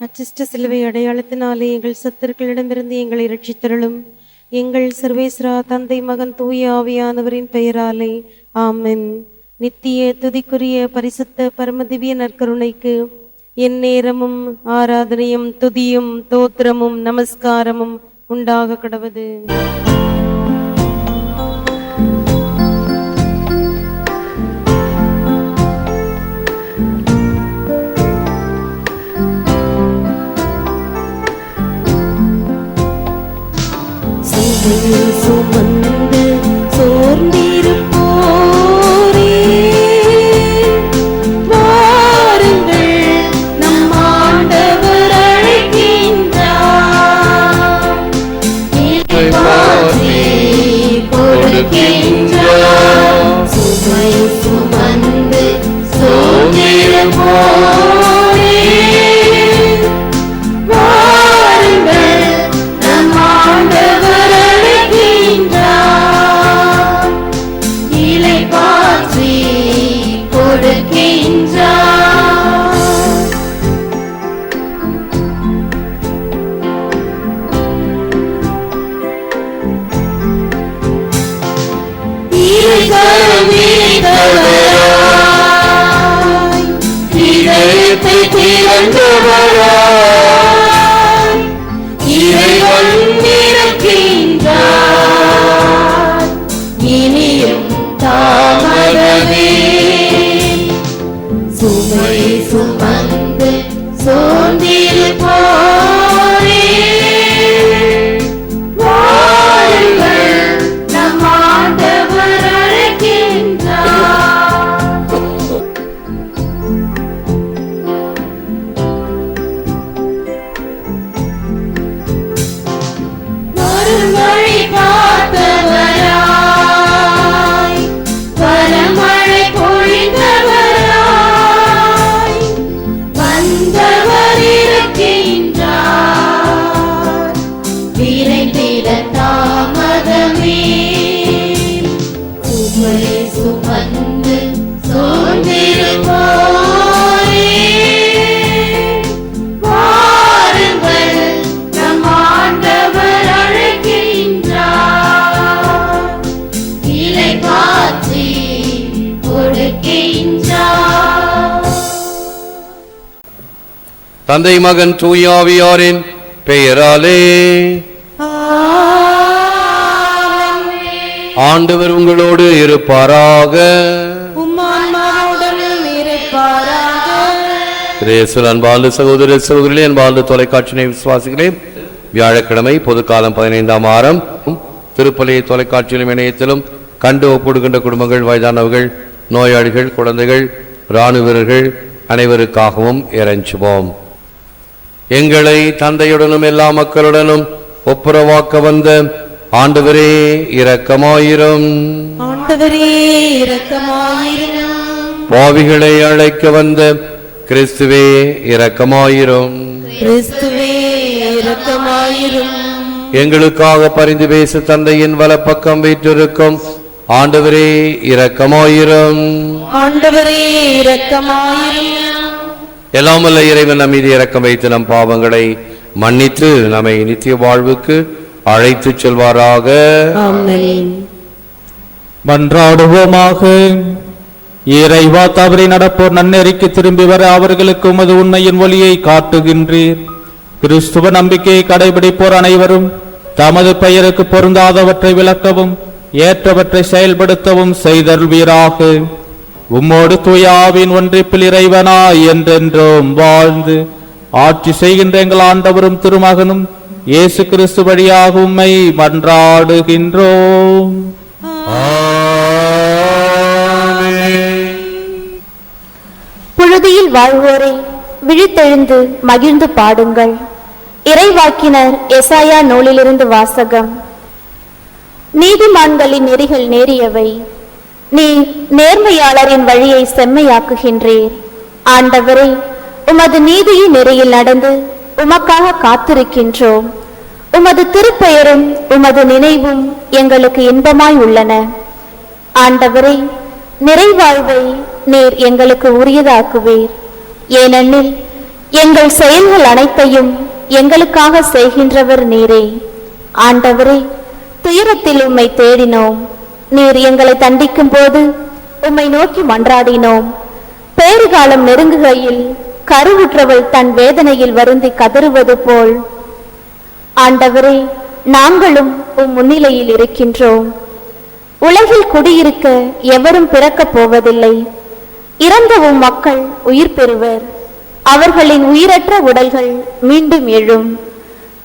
அச்சிஷ்ட சிலுவை அடையாளத்தினாலே எங்கள் சத்துருக்களிடமிருந்து எங்களை ரட்சித்தருளும் எங்கள் சர்வேஸ்வரா தந்தை மகன் தூய ஆவியானவரின் பெயராலே. ஆமென். நித்திய துதிக்குரிய பரிசுத்த பரமதிவிய நற்கருணைக்கு என் நேரமும் ஆராதனையும் துதியும் தோத்திரமும் நமஸ்காரமும் உண்டாக கடவது. You. இதயத்தை திறந்தவராய், தந்தை மகன் தூயாவியாரின் பெயராலே. ஆண்டவர் உங்களோடு இருப்பாராக. அன்பார்ந்த சகோதர சகோதரிகளே அன்பார்ந்த தொலைக்காட்சியினை விசுவாசிகளே வியாழக்கிழமை பொதுக்காலம் பதினைந்தாம் வாரம் திருப்பலி தொலைக்காட்சியிலும் இணையத்திலும் கண்டு ஒப்பிடுகின்ற குடும்பங்கள் வயதானவர்கள் நோயாளிகள் குழந்தைகள் இராணுவ வீரர்கள் அனைவருக்காகவும் இறைஞ்சுவோம். எங்களை தந்தையுடனும் எல்லா மக்களுடனும் ஒப்புரவாக்க வந்த ஆண்டவரே இரக்கமாயிரும். பாவிகளை அழைக்க வந்த கிறிஸ்துவே இரக்கமாயிரும். கிறிஸ்துவே இரக்கமாயிரும். எங்களுக்காக பரிந்து பேச தந்தையின் வலப்பக்கம் வீற்றிருக்கும் ஆண்டவரே இரக்கமாயிரும். ஆண்டவரே இரக்கமாயிரும். எல்லாம் வல்ல இறைவன் நம் மீது இரக்கம் வைத்து நம் பாவங்களை மன்னித்து நம்மை நித்திய வாழ்வுக்கு அழைத்துச் செல்வாராக. ஆமென். மன்றாடுவோமாக. இறைவா தவறி நடப்போர் நன்னெறிக்கு திரும்பி வர அவர்களுக்கு உமது உண்மையின் ஒளியை காட்டுகின்றீர். கிறிஸ்துவ நம்பிக்கையை கடைபிடிப்போர் அனைவரும் தமது பெயருக்கு பொருந்தாதவற்றை விளக்கவும் ஏற்றவற்றை செயல்படுத்தவும் செய்தருள்வீராக. உம்மோடு தூயாவின் ஒன்றிப்பில் இறைவனா என்றென்றும் வாழ்ந்து ஆட்சி செய்கின்ற எங்கள் ஆண்டவரும் திருமகனும் இயேசு கிறிஸ்து வழியாக உம்மை மன்றாடுகின்றோம். புழுதியில் வாழ்வோரே விழித்தெழுந்து மகிழ்ந்து பாடுங்கள். இறைவாக்கினர் எசாயா நூலிலிருந்து வாசகம். நீதிமான்களின் நெறிகள் நேரியவை. நீ நேர்மையாளரின் வழியை செம்மையாக்குகின்றீர். ஆண்டவரே உமது நீதியின் நெறியில் நடந்து உமக்காக காத்திருக்கின்றோம். உமது திருப்பெயரும் உமது நினைவும் எங்களுக்கு இன்பமாய் உள்ளன. ஆண்டவரே நிறைவாழ்வை நீர் எங்களுக்கு உரியதாக்குவீர். ஏனெனில் எங்கள் செயல்கள் அனைத்தையும் எங்களுக்காக செய்கின்றவர் நீரே. ஆண்டவரே துயரத்தில் உம்மை தேடினோம். நீர் எங்களை தண்டிக்கும் போது உம்மை நோக்கி மன்றாடினோம். பேறுகாலம் நெருங்குகையில் கருவுற்றவள் தன் வேதனையில் வருந்தி கதறுவது போல். ஆண்டவரே நாங்களும் உம் முன்னிலையில் இருக்கின்றோம். உலகில் குடியிருக்க எவரும் பிறக்கப் போவதில்லை. இறந்த உம் மக்கள் உயிர் பெறுவர். அவர்களின் உயிரற்ற உடல்கள் மீண்டும் எழும்.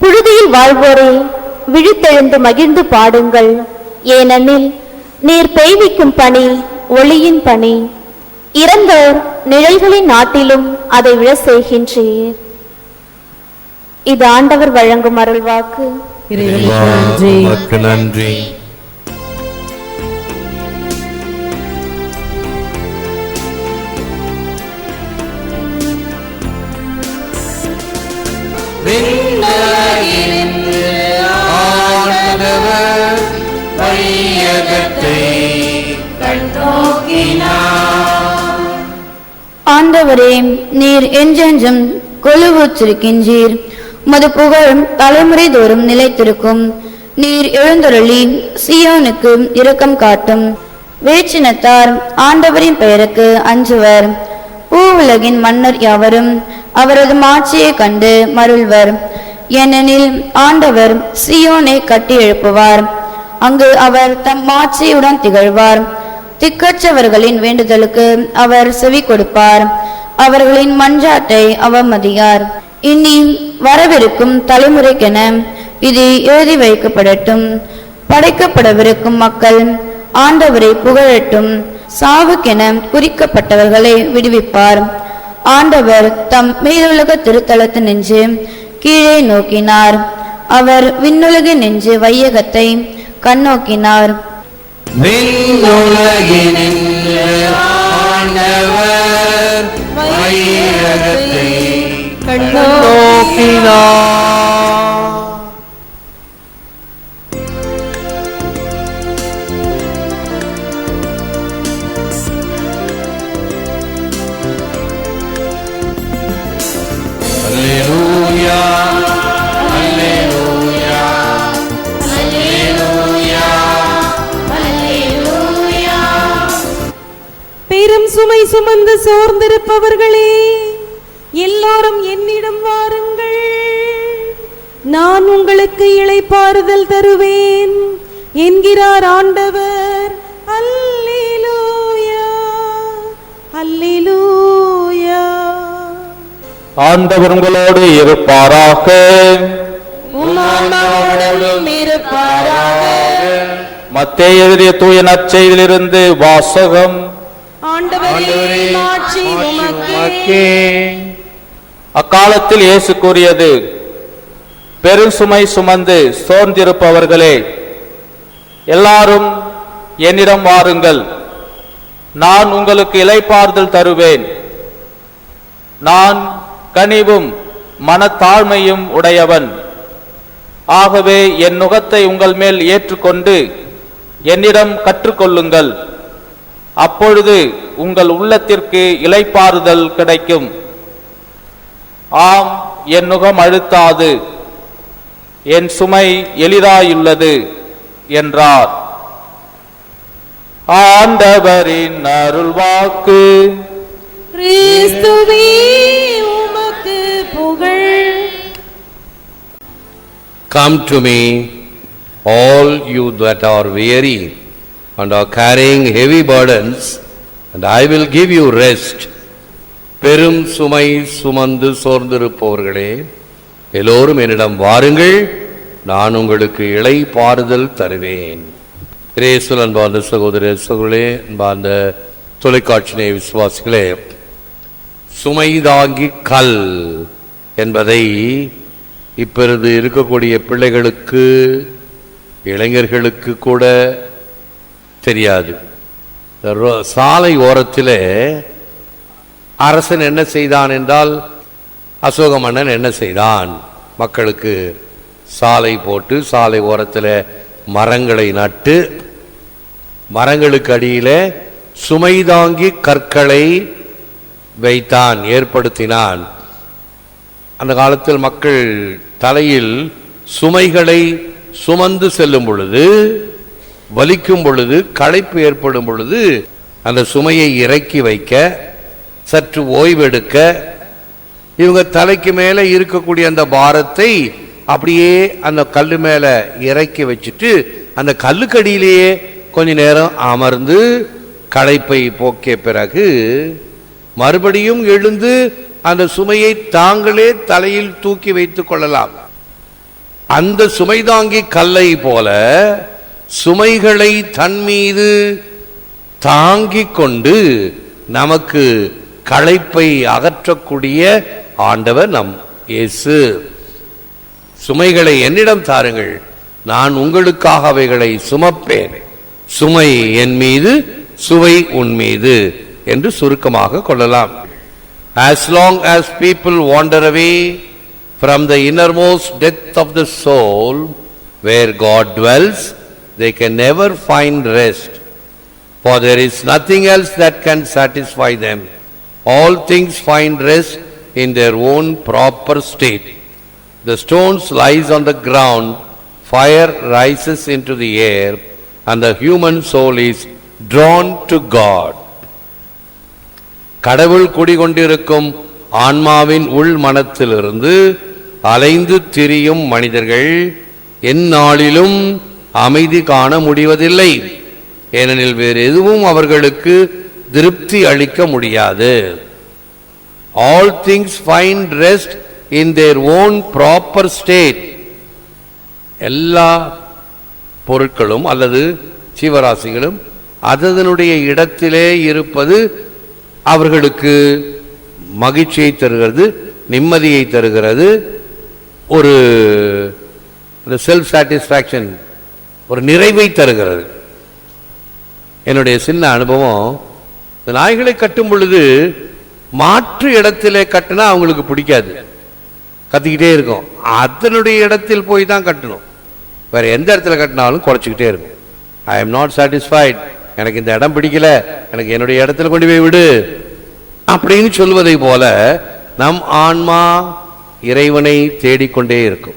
புழுதியில் வாழ்வோரே விழித்தெழுந்து மகிழ்ந்து பாடுங்கள். ஏனெனில் நீர் பெய்விக்கும் பணி ஒளியின் பணி இறந்தோர் நிழல்களின் நாட்டிலும் அதை விழ செய்கின்றீர். இது ஆண்டவர் வழங்கும் அருள்வாக்கு. நன்றி. நன்றி ஆண்டவரே நீர் என்றென்றும் கொலுவுற்றிருக்கின்றீர் மது புகழும் தலைமுறை தோறும் நிலைத்திருக்கும். நீர் எழுந்தருளி சியோனுக்கு இரக்கம் காட்டும். வேற்றினத்தார் ஆண்டவரின் பெயருக்கு அஞ்சுவர். பூவுலகின் மன்னர் யாவரும் அவரது மாட்சியை கண்டு மருள்வர். ஏனெனில் ஆண்டவர் சியோனை கட்டி எழுப்புவார் அங்கு அவர் தம் மாட்சியுடன் திகழ்வார். திக்கற்றவர்களின் வேண்டுதலுக்கு அவர் செவி கொடுப்பார். அவர்களின் மன்றாட்டை அவமதியார் இனி வரவிருக்கும் தலைமுறைக்கென இது எழுதி வைக்கப்படட்டும். படைக்கப்படவிருக்கும் மக்கள் ஆண்டவரை புகழட்டும். சாவுக்கென குறிக்கப்பட்டவர்களை விடுவிப்பார். ஆண்டவர் தம் மேலுலக திருத்தலத்து நின்று கீழே நோக்கினார். அவர் விண்ணுலகு நின்று வையகத்தை கண்ணோக்கினார். விண்ணுலகினில் ஆண்டவர் வையகத்தை நோக்கினார். சுமந்து சோர்ந்திருப்பவர்களே எல்லாரும் என்னிடம் வாருங்கள். நான் உங்களுக்கு இளைப்பாறுதல் தருவேன் என்கிறார் ஆண்டவர். அல்லேலூயா அல்லேலூயா. ஆண்டவர் உங்களோடு இருப்பாராக. மத்தேயு எழுதிய தூய நற்செய்தியிலிருந்து வாசகம் ஆண்டவரே மாட்சி உமக்கே உமக்கே அக்காலத்தில் இயேசு கூறியது பெருசுமை சுமந்து சோர்ந்திருப்பவர்களே எல்லாரும் என்னிடம் வாருங்கள். நான் உங்களுக்கு இளைப்பாறுதல் தருவேன். நான் கனிவும் மனத்தாழ்மையும் உடையவன். ஆகவே என் நுகத்தை உங்கள் மேல் ஏற்றுக்கொண்டு என்னிடம் கற்றுக்கொள்ளுங்கள். அப்பொழுது உங்கள் உள்ளத்திற்கு இளைப்பாறுதல் கிடைக்கும். ஆம் என் நுகம் அழுத்தாது. என் சுமை எளிதாயுள்ளது என்றார். ஆண்டவரின் அருள்வாக்கு. கிறிஸ்துவே உமக்கு புகழ். Come to me, all you that are weary. And are carrying heavy burdens, and I will give you rest. பெரும் சுமை சுமந்து சோர்ந்திருப்பவர்களே எல்லோரும் என்னிடம் வாருங்கள் நான் உங்களுக்கு இளை பாறுதல் தருவேன் கிரேசுல் அன்பார்ந்த சகோதர சகோதரே அன்பார்ந்த தொலைக்காட்சி விசுவாசிகளே சுமைதாங்கி கல் என்பதை இப்பொழுது இருக்கக்கூடிய பிள்ளைகளுக்கு இளைஞர்களுக்கு கூட தெரியாது. சாலை ஓரத்தில் அரசன் என்ன செய்தான் என்றால் அசோக மன்னன் என்ன செய்தான்? மக்களுக்கு சாலை போட்டு சாலை ஓரத்தில் மரங்களை நட்டு மரங்களுக்கு அடியிலே சுமைதாங்கி கற்களை வைத்தான் ஏற்படுத்தினான். அந்த காலத்தில் மக்கள் தலையில் சுமைகளை சுமந்து செல்லும் பொழுது வலிக்கும் பொழுது களைப்பு ஏற்படும் பொழுது அந்த சுமையை இறக்கி வைக்க சற்று ஓய்வெடுக்க இவங்க தலைக்கு மேலே இருக்கக்கூடிய அந்த பாரத்தை அப்படியே அந்த கல் மேலே இறக்கி வச்சுட்டு அந்த கல்லுக்கடியிலேயே கொஞ்ச நேரம் அமர்ந்து களைப்பை போக்கிய பிறகு மறுபடியும் எழுந்து அந்த சுமையை தாங்களே தலையில் தூக்கி வைத்துக் கொள்ளலாம். அந்த சுமை தாங்கி கல்லை போல சுமைகளை தன் மீது தாங்கிக் கொண்டு நமக்கு களைப்பை அகற்றக்கூடிய ஆண்டவர் நம் இயேசு. சுமைகளை என்னிடம் தாருங்கள் நான் உங்களுக்காக அவைகளை சுமப்பேன். சுமை என் மீது சுவை உன் மீது என்று சுருக்கமாக கொள்ளலாம். As long as people wander away from the innermost death of the soul where God dwells they can never find rest. For there is nothing else that can satisfy them. All things find rest in their own proper state. The stones lies on the ground, fire rises into the air, and the human soul is drawn to God. கடவுள் குடிகொண்டிருக்கும் ஆன்மாவின் உள் மனத்திலிருந்து அலைந்து திரியும் மனிதர்கள் எந்நாளிலும் அமைதி காண முடிவதில்லை. ஏனெனில் வேறு எதுவும் அவர்களுக்கு திருப்தி அளிக்க முடியாது. All things find rest in their own proper state எல்லா பொருட்களும் அல்லது ஜீவராசிகளும் அதனுடைய இடத்திலே இருப்பது அவர்களுக்கு மகிழ்ச்சியை தருகிறது நிம்மதியை தருகிறது. ஒரு செல்ஃப் சாட்டிஸ்ஃபேக்ஷன் ஒரு நிறைவை தருகிறது. என்னுடைய சின்ன அனுபவம் இந்த நாய்களை கட்டும் பொழுது மாற்று இடத்திலே கட்டினா அவங்களுக்கு பிடிக்காது. கத்திக்கிட்டே இருக்கும். அதனுடைய இடத்தில் போய் தான் கட்டணும். வேற எந்த இடத்துல கட்டினாலும் குறைச்சிக்கிட்டே இருக்கும். ஐ எம் நாட் சாட்டிஸ்ஃபைட் எனக்கு இந்த இடம் பிடிக்கல. எனக்கு என்னுடைய இடத்துல கொண்டு போய் விடு. அப்படின்னு சொல்வதை போல நம் ஆன்மா இறைவனை தேடிக்கொண்டே இருக்கும்.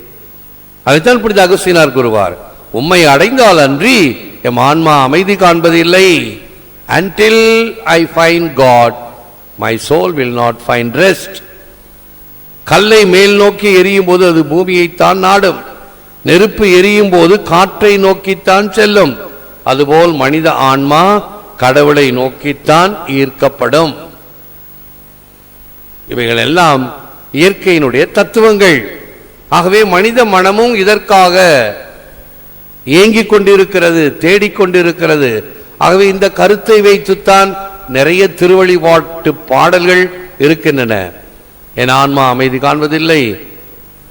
அதைத்தான் புனித அகஸ்தீனார் கூறுவார். உம்மை அடைந்தால் அன்றி எம் ஆன்மா அமைதி காண்பதில்லை. Until I find God my soul will not find rest கல்லை மேல் நோக்கி எரியும் போது அது பூமியைத்தான் நாடும். நெருப்பு எரியும் போது காற்றை நோக்கித்தான் செல்லும். அதுபோல் மனித ஆன்மா கடவுளை நோக்கித்தான் ஈர்க்கப்படும். இவைகள் எல்லாம் இயற்கையினுடைய தத்துவங்கள். ஆகவே மனித மனமும் இதற்காக ஏங்கிக் கொண்டிருக்கிறது தேடிக்கொண்டிருக்கிறது. ஆகவே இந்த கருத்தை வைத்துத்தான் நிறைய திருவழிபாட்டு பாடல்கள் இருக்கின்றன. என் ஆன்மா அமைதி காண்பதில்லை.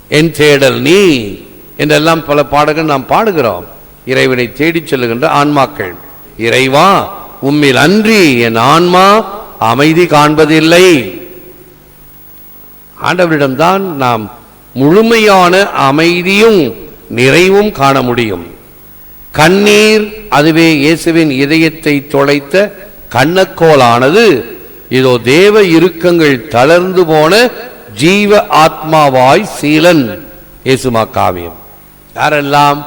என் தேடல் நீ என்றெல்லாம் பல பாடல்கள் நாம் பாடுகிறோம். இறைவனை தேடிச் செல்லுகின்ற ஆன்மாக்கள். இறைவா உம்மில் அன்றி என் ஆன்மா அமைதி காண்பதில்லை. ஆண்டவரிடம்தான் நாம் முழுமையான அமைதியும் நிறைவும் காண முடியும். கண்ணீர் அதுவே இயேசுவின் இதயத்தை தொலைத்த கண்ணக்கோலானது. இதோ தேவ இறுக்கங்கள் தளர்ந்து போன ஜீவ ஆத்மாவாய் சீலன். இயேசுமா காவியம். யாரெல்லாம்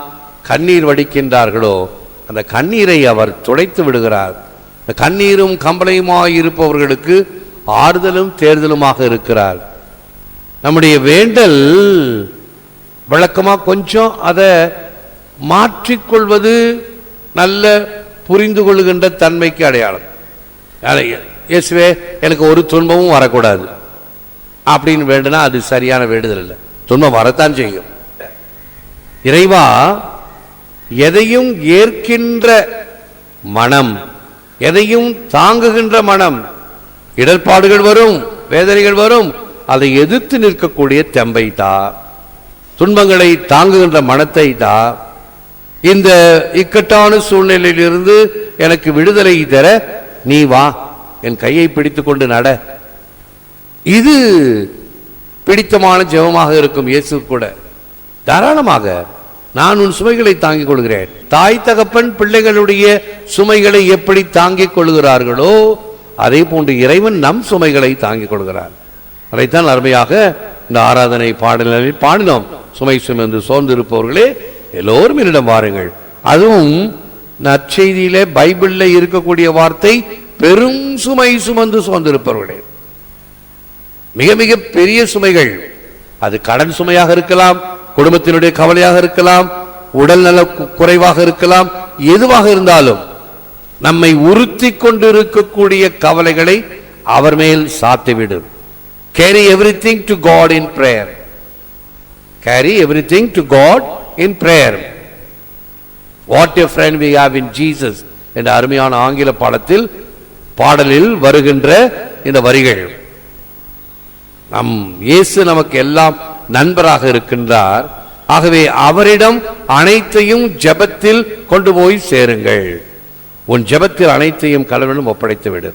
கண்ணீர் வடிக்கின்றார்களோ அந்த கண்ணீரை அவர் துடைத்து விடுகிறார். இந்த கண்ணீரும் கம்பளையுமாய் இருப்பவர்களுக்கு ஆறுதலும் தேர்தலுமாக இருக்கிறார். நம்முடைய வேண்டல் விளக்கமாக கொஞ்சம் அதை மாற்றிக்கொள்வது நல்ல புரிந்து கொள்கின்ற தன்மைக்கு அடையாளம். இயேசுவே எனக்கு ஒரு துன்பமும் வரக்கூடாது. அப்படின்னு வேண்டுனா அது சரியான வேண்டுதல் இல்லை. துன்பம் வரத்தான் செய்யும். இறைவா எதையும் ஏற்கின்ற மனம் எதையும் தாங்குகின்ற மனம் இடர்பாடுகள் வரும் வேதனைகள் வரும் அதை எதிர்த்து நிற்கக்கூடிய தெம்பை தா துன்பங்களை தாங்குகின்ற மனத்தை தான் இந்த இக்கட்டான சூழ்நிலையிலிருந்து எனக்கு விடுதலை தர நீ வா. என் கையை பிடித்து கொண்டு நட. இது பிடித்தமான ஜெபமாக இருக்கும் இயேசு கூட. தாராளமாக நான் உன் சுமைகளை தாங்கிக் கொள்கிறேன். தாய் தகப்பன் பிள்ளைகளுடைய சுமைகளை எப்படி தாங்கிக் கொள்கிறார்களோ அதே போன்று இறைவன் நம் சுமைகளை தாங்கிக் கொள்கிறார் அதைத்தான் அருமையாக இந்த ஆராதனை பாடல்களில் பாடினோம். சுமை சுமந்து சோர்ந்திருப்பவர்களே எல்லோரும் என்னிடம் வாருங்கள். அதுவும் நற்செய்தியில பைபிள்ல இருக்கக்கூடிய வார்த்தை பெரும் சுமை சுமந்து சுமந்திருப்பவர்களே. மிக மிக பெரிய சுமைகள். அது கடன் சுமையாக இருக்கலாம் குடும்பத்தினுடைய கவலையாக இருக்கலாம் உடல் நல குறைவாக இருக்கலாம் எதுவாக இருந்தாலும் நம்மை உறுத்தி கொண்டிருக்கக்கூடிய கவலைகளை அவர் மேல் சாத்திவிடும் carry everything to God in prayer carry everything to God in prayer what you friend we have in Jesus என்ற அருமையான ஆங்கில பாடத்தில் பாடலில் வருகின்ற இந்த வரிகள். நம் இயேசு நமக்கு எல்லாம் நண்பராக இருக்கின்றார். ஆகவே அவரிடம் அனைத்தையும் ஜெபத்தில் கொண்டு போய் சேருங்கள். உன் ஜெபத்தில் அனைத்தையும் கடவுளும் ஒப்படைத்து விடு.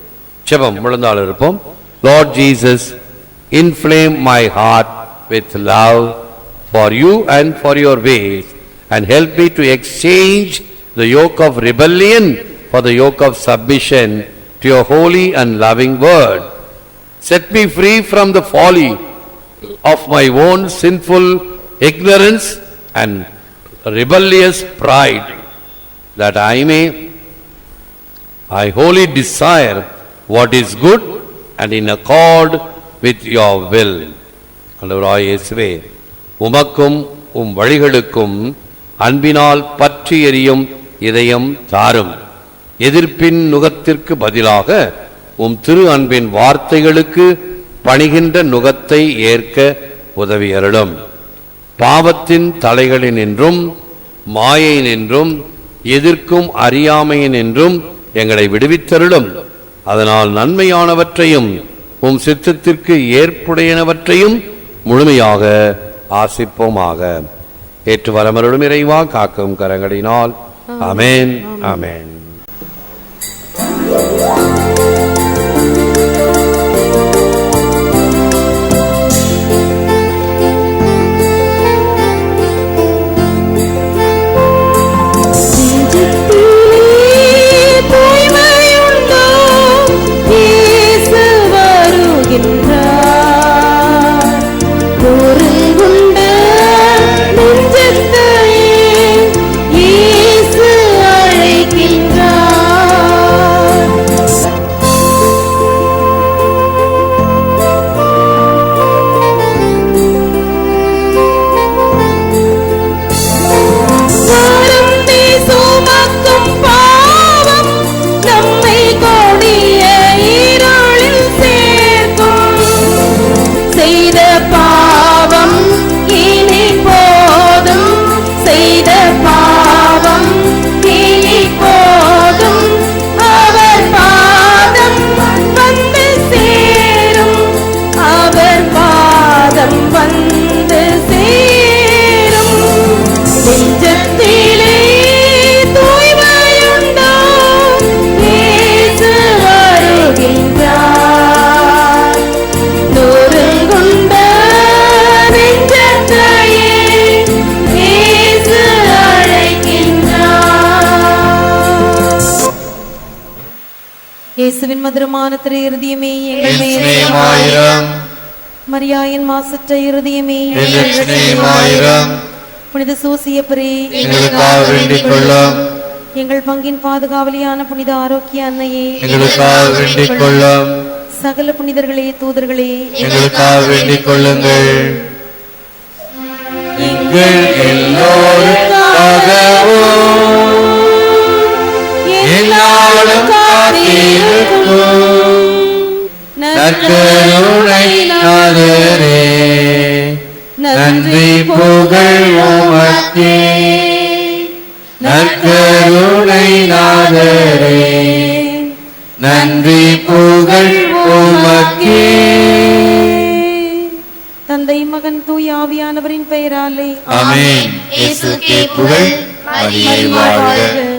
ஜெபம் முழந்தாள் இருப்போம். Lord Jesus inflame my heart with love for you and for your ways, and help me to exchange the yoke of rebellion for the yoke of submission to your holy and loving word. Set me free from the folly of my own sinful ignorance and rebellious pride, that I may, I wholly desire what is good and in accord with your will. Hallelujah. உமக்கும் உம் வழிகளுக்கும் அன்பினால் பற்றி எரியும் இதயம் தாரும். எதிர்ப்பின் நுகத்திற்கு பதிலாக உம் திரு அன்பின் வார்த்தைகளுக்கு பணிகின்ற நுகத்தை ஏற்க உதவி அருளும் பாவத்தின் தலைகளினின்றும் மாயையினின்றும் எதிர்க்கும் அறியாமையினின்றும் எங்களை விடுவித்தருளும். அதனால் நன்மையானவற்றையும் உம் சித்தத்திற்கு ஏற்புடையனவற்றையும் முழுமையாக ஆசிப்போமாக. ஏற்று வரமருளும் இறைவா காக்கும் கரங்களினால். அமேன் அமேன் மதுரமான திரு இருதயமே எங்கள் மரியாயின் மாசற்ற இருதயமே புனித சூசியப்பரே. எங்கள் பங்கின் பாதுகாவலியான புனித ஆரோக்கிய அன்னையே. சகல புனிதர்களே தூதர்களே. எங்களுக்காக வேண்டிக் கொள்ளுங்கள் எங்கள் எல்லோருக்காகவும் என்னாலும் காத்திருக்கும் நற்கருணை நாதரே நன்றி புகழ் உமக்கே. நற்கருணை நாதரே. நன்றி புகழ் உமக்கே. தந்தை மகன் தூய் ஆவியானவரின் பெயராலே ஆமென். இயேசுக்கே புகழ். மரியே வாழ்க.